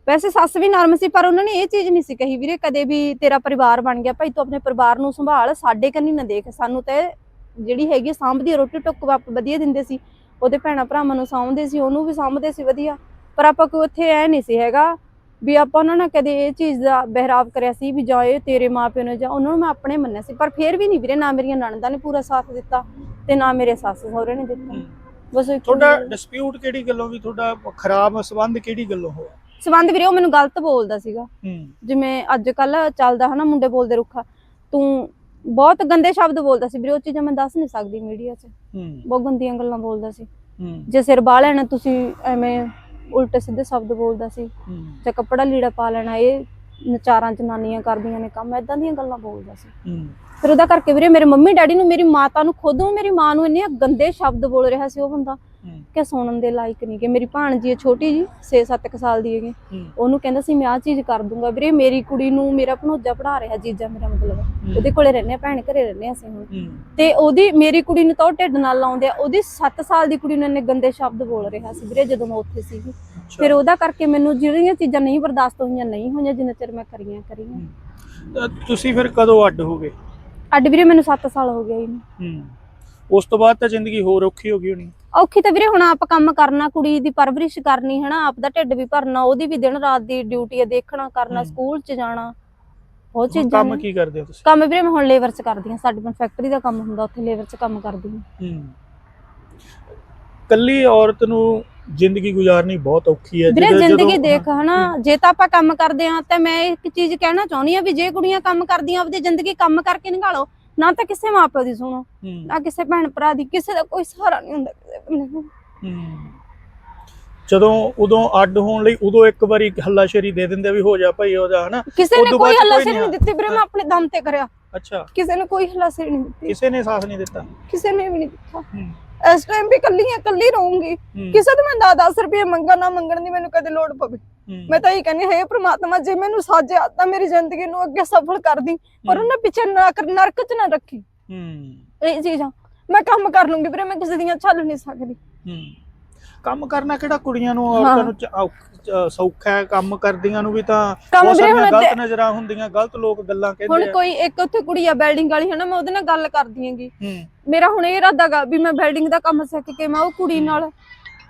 Speaker 2: ਵੈਸੇ ਸੱਸ ਵੀ ਨਰਮ ਸੀ ਪਰ ਉਹਨਾਂ ਨੇ ਇਹ ਚੀਜ਼ ਨਹੀਂ ਸੀ ਕਹੀ ਵੀਰੇ ਕਦੇ ਵੀ ਤੇਰਾ ਪਰਿਵਾਰ ਬਣ ਗਿਆ ਭਾਈ ਤੂੰ ਆਪਣੇ ਪਰਿਵਾਰ ਨੂੰ ਸੰਭਾਲ ਸਾਡੇ ਕੰਨੀ ਨਾ ਦੇਖ। ਸਾਨੂੰ ਤੇ ਜਿਹੜੀ ਹੈਗੀ ਸਾਂਭਦੀ ਰੋਟੀ ਟੁੱਕ ਵਾਪ ਵਧੀਆ ਦਿੰਦੇ ਸੀ। ਉਹਦੇ ਭੈਣਾ ਭਰਾਵਾਂ ਨੂੰ ਸਾਂਭਦੇ ਸੀ ਉਹਨੂੰ ਵੀ ਸਾਂਭਦੇ ਸੀ ਵਧੀਆ। ਪਰ ਆਪਾਂ ਕੋਈ ਉੱਥੇ ਐ ਨਹੀਂ ਸੀ ਹੈਗਾ ਵੀ ਆਪਾਂ ਉਹਨਾਂ ਨਾਲ ਕਦੇ ਇਹ ਚੀਜ਼ ਦਾ ਬਹਿਰਾਵ ਕਰਿਆ ਸੀ ਵੀ ਜਾਂ ਇਹ ਤੇਰੇ ਮਾਪਿਓ ਨੇ ਜਾਂ ਉਹਨਾਂ ਨੂੰ ਮੈਂ ਆਪਣੇ ਮੰਨਿਆ ਸੀ ਪਰ ਫੇਰ ਵੀ ਨਹੀਂ ਵੀਰੇ ਨਾ ਮੇਰੀਆਂ ਨਣਦਾਂ ਨੇ ਪੂਰਾ ਸਾਥ ਦਿੱਤਾ ਤੇ ਨਾ ਮੇਰੇ ਸੱਸ ਸਹੁਰੇ ਨੇ ਦਿੱਤਾ। ਬਸ
Speaker 1: ਤੁਹਾਡਾ ਡਿਸਪਿਊਟ ਕਿਹੜੀ ਗੱਲੋਂ ਵੀ ਤੁਹਾਡਾ ਖਰਾਬ ਸੰਬੰਧ ਕਿਹੜੀ ਗੱਲੋਂ ਹੋਇਆ?
Speaker 2: ਸਬੰਧ ਵੀਰੇ ਉਹ ਮੈਨੂੰ ਗਲਤ ਬੋਲਦਾ ਸੀਗਾ। ਜਿਵੇਂ ਅੱਜ ਕੱਲ ਚੱਲਦਾ ਹਨਾ ਮੁੰਡੇ ਬੋਲਦੇ ਰੁੱਖਾ। ਤੂੰ ਬਹੁਤ ਗੰਦੇ ਸ਼ਬਦ ਬੋਲਦਾ ਸੀ ਵੀਰੇ ਉਹ ਚੀਜ਼ਾਂ ਮੈਂ ਦੱਸ ਨਹੀਂ ਸਕਦੀ ਮੀਡੀਆ 'ਚ। ਬਹੁਤ ਗੰਦੀਆਂ ਗੱਲਾਂ ਬੋਲਦਾ ਸੀ। ਜੇ ਸਿਰ ਬਾਹ ਲੈਣਾ ਤੁਸੀਂ ਐਵੇਂ ਉਲਟੇ ਸਿੱਧੇ ਸ਼ਬਦ ਬੋਲਦਾ ਸੀ। ਜਾਂ ਕੱਪੜਾ ਲੀੜਾ ਪਾ ਲੈਣਾ ਇਹ ਨਚਾਰਾਂ ਜਨਾਨੀਆਂ ਕਰਦੀਆਂ ਨੇ ਕੰਮ ਐਦਾਂ ਦੀਆਂ ਗੱਲਾਂ ਬੋਲਦਾ ਸੀ। ਫਿਰ ਉਹਦਾ ਕਰਕੇ ਵੀਰੇ ਮੇਰੇ ਮੰਮੀ ਡੈਡੀ ਨੂੰ ਮੇਰੀ ਮਾਤਾ ਨੂੰ ਖੁਦ ਨੂੰ ਮੇਰੀ ਮਾਂ ਨੂੰ ਇੰਨੇ ਗੰਦੇ ਸ਼ਬਦ ਬੋਲ ਰਿਹਾ ਸੀ ਉਹ ਬੰਦਾ।
Speaker 1: ਹੂੰ
Speaker 2: ਕਿ ਸੁਣਨ ਦੇ ਲਾਇਕ ਨਹੀਂ ਕਿ ਮੇਰੀ ਭਾਣਜੀ ਹੈ ਛੋਟੀ ਜੀ 6-7 ਸਾਲ ਦੀ ਹੈਗੀ। ਉਹਨੂੰ ਕਹਿੰਦਾ ਸੀ ਮੈਂ ਆਹ ਚੀਜ਼ ਕਰ ਦੂੰਗਾ ਵੀਰੇ ਮੇਰੀ ਕੁੜੀ ਨੂੰ ਮੇਰਾ ਭਣੋਜਾ ਪੜਾ ਰਿਹਾ ਜੀਜਾ ਮੇਰਾ ਮਤਲਬ। ਉਹਦੇ ਕੋਲੇ ਰਹਿੰਦੇ ਆ ਭੈਣ ਘਰੇ ਰਹਿੰਦੇ ਆ ਅਸੀਂ ਹੁਣ। ਤੇ ਉਹਦੀ ਮੇਰੀ ਕੁੜੀ ਨੂੰ ਤਾਂ ਉਹ ਢਿੱਡ ਨਾਲ ਲਾਉਂਦੇ ਆ ਉਹਦੀ 7 ਸਾਲ ਦੀ ਕੁੜੀ ਨੂੰ ਇੰਨੇ ਗੰਦੇ ਸ਼ਬਦ ਬੋਲ ਰਿਹਾ ਸੀ ਵੀਰੇ ਜਦੋਂ ਮੈਂ ਉੱਥੇ ਸੀਗੀ। ਫਿਰ ਉਹਦਾ ਕਰਕੇ ਮੈਨੂੰ ਜਿਹੜੀਆਂ ਚੀਜ਼ਾਂ ਨਹੀਂ ਬਰਦਾਸ਼ਤ ਹੋਈਆਂ ਨਹੀਂ ਹੋਈਆਂ ਜਿੰਨਾ ਚਿਰ ਮੈਂ ਕਰੀਆਂ ਕਰੀਆਂ।
Speaker 1: ਤੁਸੀਂ ਫਿਰ ਕਦੋਂ ਅੱਡ ਹੋ ਗਏ?
Speaker 2: ਅੱਡ ਵੀਰੇ ਮੈਨੂੰ 7 ਸਾਲ ਹੋ ਗਏ ਇਹਨੂੰ।
Speaker 1: ਹੂੰ। ਉਸ ਤੋਂ ਬਾਅਦ ਤਾਂ ਜ਼ਿੰਦਗੀ ਹੋਰ ਔਖੀ ਹੋ ਗਈ ਹੋਣੀ।
Speaker 2: ਔਖੀ ਤਾਂ ਵੀਰੇ ਹੁਣ ਆਪ ਕੰਮ ਕਰਨਾ ਕੁੜੀ ਦੀ ਪਰਵਰਿਸ਼ ਕਰਨੀ ਹਨਾ ਆਪ ਦਾ ਢਿੱਡ ਵੀ ਭਰਨਾ ਉਹਦੀ ਵੀ ਦਿਨ ਰਾਤ ਦੀ ਡਿਊਟੀ ਹੈ ਦੇਖਣਾ ਕਰਨਾ। ਸਕੂਲ 'ਚ ਜਾਣਾ ਉਹ ਚੀਜ਼ਾਂ
Speaker 1: ਕੰਮ। ਕੀ ਕਰਦੇ ਹੋ ਤੁਸੀਂ?
Speaker 2: ਕੰਮ ਵੀਰੇ ਮੈਂ ਹੁਣ ਲੇਬਰ 'ਚ ਕਰਦੀ ਹਾਂ ਸਾਡੇ ਕੋਲ ਫੈਕਟਰੀ ਦਾ ਕੰਮ ਹੁੰਦਾ ਉੱਥੇ ਲੇਬਰ 'ਚ ਕੰਮ ਕਰਦੀ ਹਾਂ।
Speaker 1: ਕੱਲੀ ਔਰਤ ਨੂੰ ਜ਼ਿੰਦਗੀ ਗੁਜ਼ਾਰਨੀ ਬਹੁਤ ਔਖੀ ਹੈ
Speaker 2: ਵੀਰੇ
Speaker 1: ਜਦੋਂ-
Speaker 2: ਜ਼ਿੰਦਗੀ
Speaker 1: ਜਦੋਂ-
Speaker 2: ਦੇਖ ਹਨਾ ਜੇ ਤਾਂ ਆਪਾਂ ਕੰਮ ਕਰਦੇ ਆ ਤਾਂ ਮੈਂ ਇੱਕ ਚੀਜ਼ ਕਹਿਣਾ ਚਾਹੁੰਦੀ ਆ ਵੀ ਜੇ ਕੁੜੀਆਂ ਕੰਮ ਕਰਦੀਆਂ ਆਪਦੀ ਜ਼ਿੰਦਗੀ ਕੰਮ ਕਰਕੇ ਨਿਕਾਲੋ ਨਾ ਤਾਂ ਕਿਸੇ ਮਾਪਿਓ ਦੀ ਸੁਣੋ ਨਾ ਕਿਸੇ ਭੈਣ ਭਰਾ ਦੀ ਕਿਸੇ ਦਾ ਕੋਈ ਸਹਾਰਾ ਨਹੀਂ ਹੁੰਦਾ।
Speaker 1: ਜਦੋਂ ਉਦੋਂ ਅੱਡ ਹੋਣ ਲਈ ਉਦੋਂ ਇੱਕ ਵਾਰੀ ਹੱਲਾਸ਼ੇਰੀ ਦੇ ਦਿੰਦੇ ਵੀ ਹੋ ਜਾ ਭਾਈ ਹੋ ਜਾ ਹਨਾ?
Speaker 2: ਕਿਸੇ ਨੇ ਕੋਈ
Speaker 1: ਬਾਅਦ
Speaker 2: ਹੱਲਾ
Speaker 1: ਕੋਈ
Speaker 2: ਸਿਰ
Speaker 1: ਨਹੀਂ
Speaker 2: ਦਿੱਤੀ ਵੀਰੇ ਮੈਂ ਆਪਣੇ ਦਮ ਤੇ ਕਰਿਆ।
Speaker 1: ਅੱਛਾ।
Speaker 2: ਕਿਸੇ ਨੇ ਕੋਈ ਹੱਲਾ ਸਿਰ ਨਹੀਂ ਦਿੱਤੀ।
Speaker 1: ਕਿਸੇ ਨੇ ਸਾਥ ਨਹੀਂ ਦਿੱਤਾ?
Speaker 2: ਕਿਸੇ ਨੇ ਵੀ ਨਹੀਂ ਦਿੱਤਾ। ਇਸ ਟਾਈਮ ਵੀ ਕੱਲੀ ਆ ਕੱਲੀ ਰਹੂੰਗੀ। ਕਿਸੇ ਤੋਂ ਮੈਂ 10 ਰੁਪਏ ਮੰਗਾ ਨਾ ਮੰਗਣ ਦੀ ਮੈਨੂੰ ਕਦੇ ਲੋੜ ਪਵੇ। ਮੈਂ ਤਾਂ ਇਹ ਕਹਿੰਦੀ ਹੈ ਪ੍ਰਮਾਤਮਾ ਜੇ ਮੈਨੂੰ ਸਾਜਿਆ ਤਾਂ ਮੇਰੀ ਜ਼ਿੰਦਗੀ ਨੂੰ ਅੱਗੇ ਸਫਲ ਕਰ ਦੀ ਪਰ ਉਹਨੇ ਪਿੱਛੇ ਨਰਕ ਨਰਕ ਚ ਨਾ ਰੱਖੀ।
Speaker 1: ਹੂੰ,
Speaker 2: ਇਹ ਚੀਜ਼ਾਂ। ਮੈਂ ਕੰਮ ਕਰ ਲੂੰਗੀ ਵੀਰੇ ਮੈਂ ਕਿਸੇ ਦੀਆਂ ਛੱਲ ਨਹੀਂ ਸਕਦੀ।
Speaker 1: ਹੂੰ। ਕੰਮ ਕਰਨਾ ਕਿਹੜਾ ਕੁੜੀਆਂ ਨੂੰ ਔਰਤਾਂ। ਨੂੰ ਚ- ਔਖ- ਚ- ਸੌਖਾ ਹੈ ਕੰਮ ਕਰਦੀਆਂ ਨੂੰ ਵੀ ਤਾਂ
Speaker 2: ਕੰਮ
Speaker 1: ਬਹੁਤ
Speaker 2: ਵੀਰੇ
Speaker 1: ਸਾਰੀਆਂ
Speaker 2: ਹੁਣ
Speaker 1: ਗਲਤ
Speaker 2: ਤੇ-
Speaker 1: ਨਜ਼ਰਾਂ ਹੁੰਦੀਆਂ ਗਲਤ ਲੋਕ ਗੱਲਾਂ
Speaker 2: ਹੁਣ
Speaker 1: ਕਹਿੰਦੇ ਆ।
Speaker 2: ਕੋਈ ਇੱਕ ਉੱਥੇ ਕੁੜੀ ਆ ਬਿਲਡਿੰਗ ਵਾਲੀ ਹੈ ਨਾ ਮੈਂ ਉਹਦੇ ਨਾਲ ਗੱਲ ਕਰਦੀ ਹੈਗੀ।
Speaker 1: ਹੂੰ,
Speaker 2: ਮੇਰਾ ਹੁਣ ਇਹ ਇਰਾਦਾ ਗਾ ਵੀ ਮੈਂ ਬਿਲਡਿੰਗ ਦਾ ਕੰਮ ਸਿੱਖ ਕੇ ਮੈਂ ਉਹ ਕੁੜੀ ਨਾਲ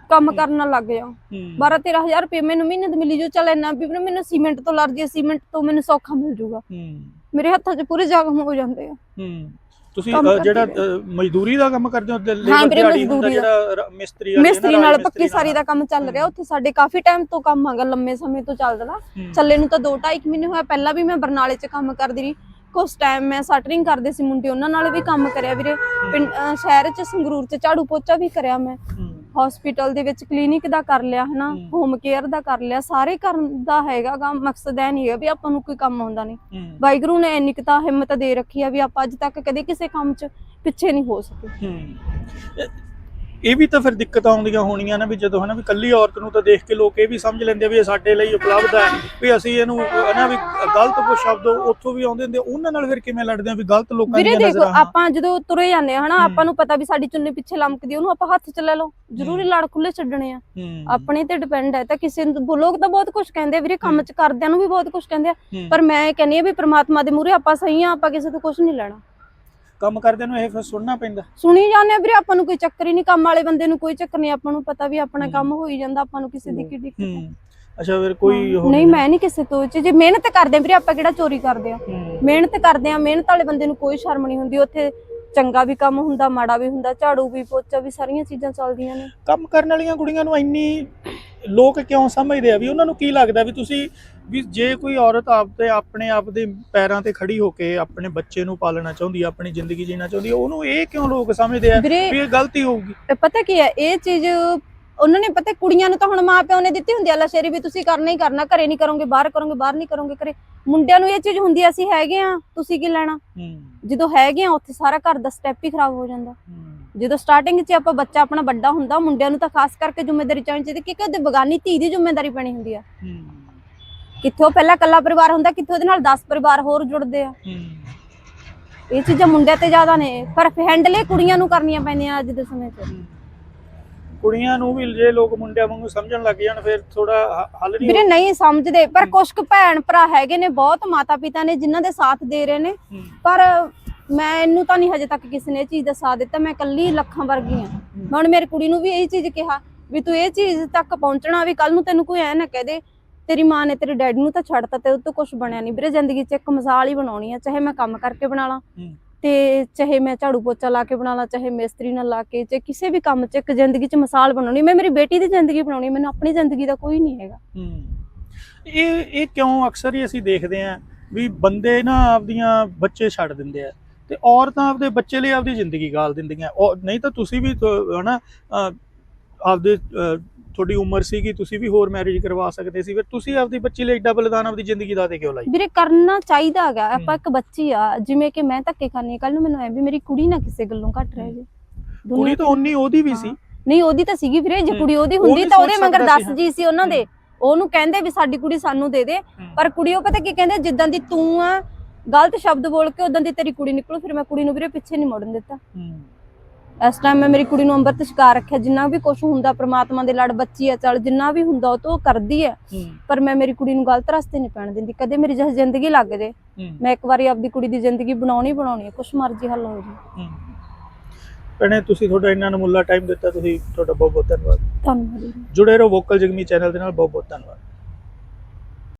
Speaker 2: ਕੰਮ ਕਰਨ ਲੱਗ ਜਾ
Speaker 1: ਹੂੰ,
Speaker 2: 12 13000 ਰੁਪਏ ਮੈਨੂੰ ਮਹੀਨੇ ਦੀ ਮਿਲੀ ਜੋ ਚੱਲ ਇੰਨਾ ਵੀ ਵੀਰੇ ਮੈਨੂੰ ਸੀਮੈਂਟ ਤੋਂ ਅਲਰਜੀ ਹੈ ਸੀਮੈਂਟ ਤੋਂ ਮੈਨੂੰ ਸੌਖਾ ਮਿਲ ਜੂਗਾ
Speaker 1: ਹੂੰ,
Speaker 2: ਮੇਰੇ ਹੱਥਾਂ 'ਚ ਪੂਰੇ ਜ਼ਖਮ ਹੋ ਜਾਂਦੇ ਆ।
Speaker 1: ਹੂੰ। ਤੁਸੀਂ
Speaker 2: ਕੰਮ
Speaker 1: ਅ,
Speaker 2: ਕਰਦੀ
Speaker 1: ਜਿਹੜਾ। ਅ, ਮਜ਼ਦੂਰੀ ਦਾ ਕੰਮ ਕਰਦੇ ਹੋ? ਤੇ
Speaker 2: ਹਾਂ
Speaker 1: ਲੇਬਰ
Speaker 2: ਵੀਰੇ,
Speaker 1: ਦਿਹਾੜੀ ਹੁੰਦਾ
Speaker 2: ਮਜ਼ਦੂਰੀ ਦਾ।
Speaker 1: ਜਿਹੜਾ ਰ- ਮਿਸਤਰੀ ਵਾਲੇ
Speaker 2: ਮਿਸਤਰੀ
Speaker 1: ਨਾ,
Speaker 2: ਨਾਲ
Speaker 1: ਰਾਜ
Speaker 2: ਪੱਕੀ
Speaker 1: ਮਿਸਤਰੀ
Speaker 2: ਸਾਰੀ ਦਾ ਕੰਮ ਚੱਲ ਰਿਹਾ। ਉੱਥੇ ਸਾਡੇ ਕਾਫੀ ਟਾਈਮ ਤੋਂ ਕੰਮ ਹੈਗਾ ਲੰਮੇ ਸਮੇਂ ਤੋਂ ਚੱਲਦਾ
Speaker 1: ਹੂੰ।
Speaker 2: ਚੱਲੇ ਨੂੰ ਤਾਂ 2.5 ਮਹੀਨੇ ਹੋਇਆ ਪਹਿਲਾਂ ਵੀ ਮੈਂ ਬਰਨਾਲੇ 'ਚ ਕੰਮ ਕਰਦੀ ਰਹੀ। ਕੁਛ ਟਾਈਮ ਮੈਂ ਸਟਰਿੰਗ ਕਰਦੇ ਸੀ ਮੁੰਡੇ ਉਹਨਾਂ ਨਾਲ ਵੀ ਕੰਮ ਕਰਿਆ ਵੀਰੇ। ਪਿੰਡ ਸ਼ਹਿਰ 'ਚ ਸੰਗਰੂਰ 'ਚ ਝਾੜੂ ਪੋਚਾ ਵੀ ਕਰਿਆ ਮੈਂ।
Speaker 1: ਹੂੰ।
Speaker 2: ਹਸਪੀਟਲ ਦੇ ਵਿੱਚ ਕਲੀਨਿਕ ਦਾ ਕਰ ਲਿਆ ਹਨਾ। ਹੋਮ ਕੇਅਰ ਦਾ ਕਰ ਲਿਆ ਸਾਰੇ ਕਰਨ ਦਾ ਹੈਗਾ ਗਾ ਮਕਸਦ ਇਹ ਨਹੀਂ ਹੈ ਵੀ ਆਪਾਂ ਨੂੰ ਕੋਈ ਕੰਮ ਆਉਂਦਾ ਨਹੀਂ। ਵਾਹਿਗੁਰੂ ਨੇ ਇੰਨੀ ਤਾਂ ਹਿੰਮਤ ਦੇ ਰੱਖੀ ਆ ਵੀ ਆਪਾਂ ਅੱਜ ਤੱਕ ਕਦੇ ਕਿਸੇ ਕੰਮ 'ਚ ਪਿੱਛੇ ਨਹੀਂ ਹੋ ਸਕੇ।
Speaker 1: ਇਹ- ਵੀ ਤਾਂ ਫਿਰ ਦਿੱਕਤਾਂ ਆਉਂਦੀਆਂ ਹੋਣੀਆਂ ਨਾ ਵੀ ਜਦੋਂ ਹਨਾ ਵੀ ਕੱਲੀ ਔਰਤ ਨੂੰ ਤਾਂ ਦੇਖ ਕੇ ਲੋਕ ਇਹ ਵੀ ਸਮਝ ਲੈਂਦੇ ਵੀ ਇਹ ਸਾਡੇ ਲਈ ਉਪਲਬਧ ਹੈ ਵੀ ਅਸੀਂ ਇਹਨੂੰ ਹਨਾ ਵੀ ਗਲਤ ਕੋ ਸ਼ਬਦ ਉੱਥੋਂ ਵੀ ਆਉਂਦੇ ਹੁੰਦੇ ਉਹਨਾਂ ਨਾਲ ਫਿਰ ਕਿਵੇਂ ਲੜਦੇ ਆ ਵੀ ਗਲਤ ਲੋਕਾਂ
Speaker 2: ਵੀਰੇ
Speaker 1: ਦੀਆਂ
Speaker 2: ਦੇਖੋ
Speaker 1: ਨਜ਼ਰਾਂ
Speaker 2: ਆਪਾਂ ਜਦੋਂ ਤੁਰੇ ਜਾਂਦੇ ਆ ਹਨਾ। ਆਪਾਂ ਨੂੰ ਪਤਾ ਵੀ ਸਾਡੀ ਚੁੰਨੀ ਪਿੱਛੇ ਲਮਕਦੀ ਉਹਨੂੰ ਆਪਾਂ ਹੱਥ 'ਚ ਲੈ ਲਓ ਜ਼ਰੂਰੀ ਲੜ ਖੁੱਲੇ ਛੱਡਣੇ ਆ। ਆਪਣੇ ਤੇ ਡਿਪੈਂਡ ਹੈ ਤਾਂ ਕਿਸੇ ਨੂੰ ਲੋਕ ਤਾਂ ਬਹੁਤ ਕੁਝ ਕਹਿੰਦੇ ਵੀਰੇ ਕੰਮ। 'ਚ ਕਰਦਿਆਂ ਨੂੰ ਵੀ ਬਹੁਤ ਕੁਝ ਕਹਿੰਦੇ ਆ। ਪਰ ਮੈਂ ਇਹ ਕਹਿੰਨੀ ਆ ਵੀ ਪ੍ਰਮਾਤਮਾ ਦੇ ਮੂਹਰੇ ਆਪਾਂ ਸਹੀ ਆ ਆਪਾਂ ਕਿਸੇ ਤੋਂ ਕੁਝ ਨਹੀਂ ਲੈਣਾ
Speaker 1: ਕੰਮ ਕਰਦੇ ਨੂੰ ਇਹ ਫਿਰ ਸੁਣਨਾ ਪੈਂਦਾ।
Speaker 2: ਸੁਣੀ ਜਾਂਦੇ ਆ ਵੀਰੇ ਆਪਾਂ ਨੂੰ ਕੋਈ ਚੱਕਰ ਹੀ ਨਹੀਂ ਕੰਮ ਵਾਲੇ ਬੰਦੇ ਨੂੰ ਕੋਈ ਚੱਕਰ ਨਹੀਂ ਆਪਾਂ ਨੂੰ ਪਤਾ ਵੀ ਆਪਣਾ। ਕੰਮ ਹੋ ਹੀ ਜਾਂਦਾ ਆਪਾਂ ਨੂੰ ਕਿਸੇ ਦੀ ਕੀ ਦਿੱਕਤ ਹੈ
Speaker 1: ਹੂੰ। ਅੱਛਾ ਫਿਰ ਕੋਈ
Speaker 2: ਨਹੀਂ ਮੈਂ ਨਹੀਂ ਕਿਸੇ ਤੋਂ ਜੇ ਮਿਹਨਤ ਕਰਦੇ ਆ ਵੀਰੇ ਆਪਾਂ ਕਿਹੜਾ ਚੋਰੀ ਕਰਦੇ ਆ। ਮਿਹਨਤ ਕਰਦੇ ਆ ਮਿਹਨਤ ਵਾਲੇ ਬੰਦੇ ਨੂੰ ਕੋਈ ਸ਼ਰਮ ਨਹੀਂ ਹੁੰਦੀ ਉੱਥੇ ਚੰਗਾ ਵੀ ਕੰਮ ਹੁੰਦਾ ਮਾੜਾ ਵੀ ਹੁੰਦਾ ਝਾੜੂ ਵੀ ਪੋਚਾ ਵੀ ਸਾਰੀਆਂ ਚੀਜ਼ਾਂ ਚੱਲਦੀਆਂ ਨੇ।
Speaker 1: ਕੰਮ ਕਰਨ ਵਾਲੀਆਂ ਕੁੜੀਆਂ ਨੂੰ ਇੰਨੀ ਲੋਕ ਕਿਉਂ ਸਮਝਦੇ ਆ ਵੀ ਉਹਨਾਂ ਨੂੰ ਕੀ ਲੱਗਦਾ ਵੀ ਤੁਸੀਂ ਵੀ ਜੇ ਕੋਈ ਔਰਤ ਆਪਦੇ ਆਪਣੇ ਆਪ ਦੇ ਪੈਰਾਂ ਤੇ ਖੜੀ ਹੋ ਕੇ ਆਪਣੇ ਬੱਚੇ ਨੂੰ ਪਾਲਣਾ ਚਾਹੁੰਦੀ ਆ ਆਪਣੀ ਜ਼ਿੰਦਗੀ ਜੀਣਾ ਚਾਹੁੰਦੀ ਆ ਉਹਨੂੰ ਇਹ ਕਿਉਂ ਲੋਕ ਸਮਝਦੇ ਆ ਵੀ ਇਹ ਗਲਤੀ ਹੋਊਗੀ?
Speaker 2: ਪਤਾ ਕੀ ਹੈ ਇਹ ਚੀਜ਼ ਉਹਨਾਂ ਨੇ ਪਤਾ ਕੁੜੀਆਂ ਨੂੰ ਤਾਂ ਹੁਣ ਮਾਪਿਆਂ ਨੇ ਦਿੱਤੀ ਹੁੰਦੀ ਆ ਅੱਲਾ ਸ਼ੇਰੀ ਵੀ ਤੁਸੀਂ ਕਰਨਾ ਹੀ ਕਰਨਾ ਘਰੇ ਨਹੀਂ ਕਰੋਗੇ ਬਾਹਰ ਕਰੋਗੇ ਬਾਹਰ ਨਹੀਂ ਕਰੋਗੇ ਘਰੇ। ਮੁੰਡਿਆਂ ਨੂੰ ਇਹ ਚੀਜ਼ ਹੁੰਦੀ ਆ ਅਸੀਂ ਹੈਗੇ ਆ ਤੁਸੀਂ ਕੀ ਲੈਣਾ?
Speaker 1: ਹੂੰ।
Speaker 2: ਜਦੋਂ ਹੈਗੇ ਆ ਉੱਥੇ ਸਾਰਾ ਘਰ ਦਾ ਸਟੈਪ ਹੀ ਖਰਾਬ ਹੋ ਜਾਂਦਾ।
Speaker 1: ਹੂੰ।
Speaker 2: ਜਦੋਂ ਸਟਾਰਟਿੰਗ 'ਚ ਆਪਾਂ ਬੱਚਾ ਆਪਣਾ ਵੱਡਾ ਹੁੰਦਾ ਮੁੰਡਿਆਂ ਨੂੰ ਤਾਂ ਖਾਸ ਕਰਕੇ ਜ਼ਿੰਮੇਵਾਰੀ ਚਾਹੀਦੀ ਚਾਹੀਦੀ ਕਿਉਂਕਿ ਉਹਦੇ ਬਗਾਨੀ ਧੀ ਦੀ ਜ਼ਿੰਮੇਵਾਰੀ ਪੈਣੀ ਹੁੰਦੀ ਆ।
Speaker 1: ਹੂੰ।
Speaker 2: ਕਿੱਥੋਂ ਪਹਿਲਾਂ ਇਕੱਲਾ ਪਰਿਵਾਰ ਹੁੰਦਾ ਕਿੱਥੋਂ ਉਹਦੇ ਨਾਲ 10 ਪਰਿਵਾਰ ਹੋਰ ਜੁੜਦੇ ਆ।
Speaker 1: ਹੂੰ।
Speaker 2: ਇਹ ਚੀਜ਼ਾਂ ਮੁੰਡਿਆਂ ਤੇ ਜ਼ਿਆਦਾ ਨੇ ਪਰ ਹੈਂਡਲ ਇਹ ਕੁੜੀਆਂ ਨੂੰ ਕਰਨੀਆਂ ਪੈਂਦੀਆਂ ਅੱਜ ਦੇ ਸਮੇਂ 'ਚ।
Speaker 1: ਕੁੜੀਆਂ ਨੂੰ ਵੀ ਜੇ ਲੋਕ ਮੁੰਡਿਆਂ ਵਾਂਗੂ ਸਮਝਣ ਲੱਗ ਜਾਣ ਫਿਰ ਥੋੜਾ ਹੱਲ ਨਹੀਂ
Speaker 2: ਵੀਰੇ ਨਹੀਂ ਸਮਝਦੇ ਪਰ। ਕੁਝ ਕੁ ਭੈਣ ਭਰਾ ਹੈਗੇ ਨੇ ਬਹੁਤ ਮਾਤਾ ਪਿਤਾ ਨੇ ਜਿਨ੍ਹਾਂ ਦੇ ਸਾਥ ਦੇ ਰਹੇ ਨੇ। ਪਰ ਮੈਂ ਇਹਨੂੰ ਤਾਂ ਨਹੀਂ ਹਜੇ ਤੱਕ ਕਿਸੇ ਨੇ ਇਹ ਚੀਜ਼ ਦਾ ਸਾਥ ਦਿੱਤਾ ਮੈਂ ਇਕੱਲੀ ਲੱਖਾਂ ਵਰਗੀ ਆ ਮੈਂ ਹੁਣ ਮੇਰੀ ਕੁੜੀ ਨੂੰ ਵੀ ਇਹ ਚੀਜ਼ ਕਿਹਾ ਵੀ ਤੂੰ ਇਹ ਚੀਜ਼ ਤੱਕ ਪਹੁੰਚਣਾ ਵੀ ਕੱਲ ਨੂੰ ਤੈਨੂੰ ਕੋਈ ਐ ਨਾ ਕਹਿ ਦੇ ਤੇਰੀ ਮਾਂ ਨੇ ਤੇਰੇ ਡੈਡੀ ਨੂੰ ਤਾਂ ਛੱਡਤਾ ਤੇ ਉਹ ਤੋਂ ਕੁਝ ਬਣਿਆ ਨਹੀਂ ਵੀਰੇ ਜ਼ਿੰਦਗੀ 'ਚ ਇੱਕ ਮਿਸਾਲ ਹੀ ਬਣਾਉਣੀ ਆ ਚਾਹੇ ਮੈਂ ਕੰਮ ਕਰਕੇ ਬਣਾ ਲਾਂ। ਤੇ ਚਾਹੇ ਮੈਂ ਝਾੜੂ ਪੋਚਾ ਲਾ ਕੇ ਬਣਾ ਲਾਂ, ਚਾਹੇ ਮਿਸਤਰੀ ਨਾਲ ਲਾ ਕੇ ਚਾਹੇ ਕਿਸੇ ਵੀ ਕੰਮ 'ਚ ਇੱਕ ਜ਼ਿੰਦਗੀ 'ਚ ਮਿਸਾਲ ਬਣਾਉਣੀ, ਮੈਂ ਮੇਰੀ ਬੇਟੀ ਦੀ ਜ਼ਿੰਦਗੀ ਬਣਾਉਣੀ, ਮੈਨੂੰ ਆਪਣੀ ਜ਼ਿੰਦਗੀ ਦਾ ਕੋਈ ਨਹੀਂ ਹੈਗਾ।
Speaker 1: ਇਹ ਇਹ ਕਿਉਂ ਅਕਸਰ ਹੀ ਅਸੀਂ ਦੇਖਦੇ ਆਂ ਵੀ ਬੰਦੇ ਨਾ ਆਪਦੀਆਂ ਬੱਚੇ ਛੱਡ ਦਿੰਦੇ ਆ ਤੇ ਔਰਤਾਂ ਆਪਦੇ ਬੱਚੇ ਲਈ ਆਪਦੀ ਜ਼ਿੰਦਗੀ ਗਾਲ ਦਿੰਦੀਆਂ। ਉਹ, ਨਹੀਂ ਤਾਂ ਤੁਸੀਂ ਵੀ ਹਨਾ ਆਪਦੇ ਤੁਹਾਡੀ ਉਮਰ ਸੀਗੀ ਤੁਸੀਂ ਵੀ ਹੋਰ ਮੈਰਿਜ ਕਰਵਾ ਸਕਦੇ ਸੀ ਫਿਰ ਤੁਸੀਂ ਆਪਦੀ ਬੱਚੀ ਲਈ ਏਡਾ ਬਲਿਦਾਨ ਆਪਦੀ ਜ਼ਿੰਦਗੀ ਦਾ ਤੇ ਕਿਉਂ ਲਾਈ?
Speaker 2: ਵੀਰੇ ਕਰਨਾ ਚਾਹੀਦਾ ਹੈਗਾ ਆਪਾਂ। ਇੱਕ ਬੱਚੀ ਆ ਜਿਵੇਂ ਕਿ ਮੈਂ ਧੱਕੇ ਖਾਣੇ ਕੱਲ ਨੂੰ ਮੈਨੂੰ ਐ ਵੀ ਮੇਰੀ ਕੁੜੀ ਨਾ ਕਿਸੇ ਗੱਲੋਂ ਘੱਟ ਰਹਿ। ਜੇ
Speaker 1: ਕੁੜੀ ਤਾਂ ਉਨੀ ਉਹਦੀ ਵੀ ਸੀ।
Speaker 2: ਨਹੀਂ ਉਹਦੀ ਤਾਂ ਸੀਗੀ ਵੀਰੇ ਜੇ। ਕੁੜੀ ਉਹਦੀ
Speaker 1: ਉਹ
Speaker 2: ਹੁੰਦੀ ਤਾਂ ਉਹਦੇ ਮਗਰ
Speaker 1: ਸਕਦਾ ਸੀ,
Speaker 2: 10 ਜੀ ਸੀ ਉਹਨਾਂ ਦੇ। ਉਹਨੂੰ ਕਹਿੰਦੇ ਵੀ ਸਾਡੀ ਕੁੜੀ ਸਾਨੂੰ ਦੇ ਦੇ ਪਰ ਕੁੜੀ ਉਹ ਪਤਾ ਕੀ ਕਹਿੰਦੇ ਜਿੱਦਾਂ ਦੀ ਤੂੰ ਆ ਗਲਤ ਸ਼ਬਦ ਬੋਲ ਕੇ ਉਦਾਂ ਦੀ ਤੇਰੀ ਕੁੜੀ ਨਿਕਲੂ ਫਿਰ ਮੈਂ ਕੁੜੀ ਨੂੰ ਵੀਰੇ ਪਿੱਛੇ ਨਹੀਂ ਮੁੜਨ ਦਿੱਤਾ।
Speaker 1: ਹੂੰ।
Speaker 2: ਇਸ ਟਾਈਮ ਮੈਂ ਮੇਰੀ ਕੁੜੀ ਨੂੰ ਅੰਮ੍ਰਿਤ ਛਕਾ ਰੱਖਿਆ ਜਿੰਨਾ ਵੀ ਕੁਝ ਹੁੰਦਾ ਪ੍ਰਮਾਤਮਾ ਦੇ ਲੜ ਬੱਚੀ ਆ ਚੱਲ ਜਿੰਨਾ ਵੀ ਹੁੰਦਾ ਉਹ ਤੋਂ ਕਰਦੀ ਹੈ। ਪਰ ਮੈਂ ਮੇਰੀ ਕੁੜੀ ਨੂੰ ਗਲਤ ਰਸਤੇ ਨਹੀਂ ਪੈਣ ਦਿੰਦੀ ਕਦੇ ਮੇਰੀ ਜਿਹੀ ਜ਼ਿੰਦਗੀ ਲੱਗ ਜੇ। ਮੈਂ ਇੱਕ ਵਾਰੀ ਆਪਦੀ ਕੁੜੀ ਦੀ ਜ਼ਿੰਦਗੀ ਬਣਾਉਣੀ ਬਣਾਉਣੀ ਹੈ ਕੁਛ ਮਰਜ਼ੀ ਹੱਲ ਹੋ ਜੇ।
Speaker 1: ਭੈਣੇ ਤੁਸੀਂ ਤੁਹਾਡਾ ਇੰਨਾ ਨਮੁੱਲਾ ਟਾਈਮ ਦਿੱਤਾ ਤੁਸੀਂ ਤੁਹਾਡਾ ਬਹੁਤ ਬਹੁਤ ਧੰਨਵਾਦ
Speaker 2: ਧੰਨਵਾਦ।
Speaker 1: ਜੁੜੇ ਰਹੋ ਵੋਕਲ ਜਗਮੀ ਚੈਨਲ ਦੇ ਨਾਲ ਬਹੁਤ ਬਹੁਤ ਧੰਨਵਾਦ